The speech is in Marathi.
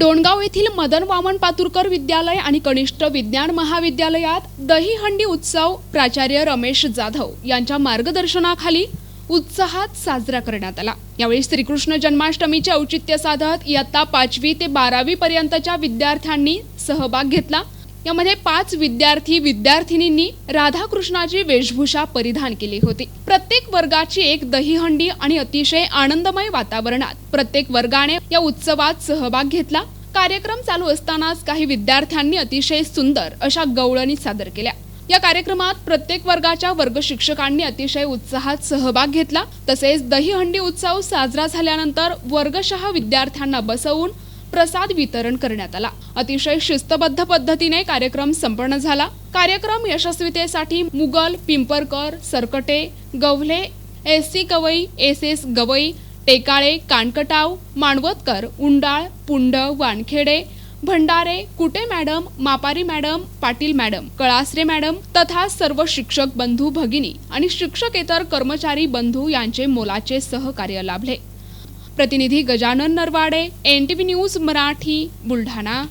डोणगाव येथील मदन वामन पातुरकर विद्यालय आणि कनिष्ठ विज्ञान महाविद्यालयात दहीहंडी उत्सव प्राचार्य रमेश जाधव यांच्या मार्गदर्शनाखाली उत्साहात साजरा करण्यात आला. यावेळी श्रीकृष्ण जन्माष्टमीचे औचित्य साधत इयत्ता पाचवी ते बारावी पर्यंतच्या विद्यार्थ्यांनी सहभाग घेतला. यामध्ये पाच विद्यार्थी विद्यार्थिनींनी राधाकृष्णाची वेशभूषा परिधान केली होती. प्रत्येक वर्गाची एक दहीहंडी आणि अतिशय आनंदमय वातावरणात प्रत्येक वर्गाने या उत्सवात सहभाग घेतला. कार्यक्रम चालू असतानाच काही विद्यार्थ्यांनी अतिशय सुंदर अशा गवळणी सादर केल्या. या कार्यक्रमात प्रत्येक वर्गाच्या वर्ग शिक्षकांनी अतिशय उत्साहात सहभाग घेतला. तसेच दहीहंडी उत्सव साजरा झाल्यानंतर वर्गशः विद्यार्थ्यांना बसवून प्रसाद वितरण करण्यात आला. अतिशय शिस्तबद्ध पद्धतीने कार्यक्रम संपन्न झाला. कार्यक्रम यशस्वीतेसाठी Mugal Pimparkar Sarkate Gawale S C Kavai S S Gawai Tekale Kankatav Manvatkar Undal Pund Wankhede Bhandare Kute madam Mapari madam Patil madam Kalasare madam तथा सर्व शिक्षक बंधू भगिनी आणि शिक्षकेतर कर्मचारी बंधू यांचे मोलाचे सहकार्य लाभले. प्रतिनिधी Gajanan Narwade N T V news Marathi Buldhana.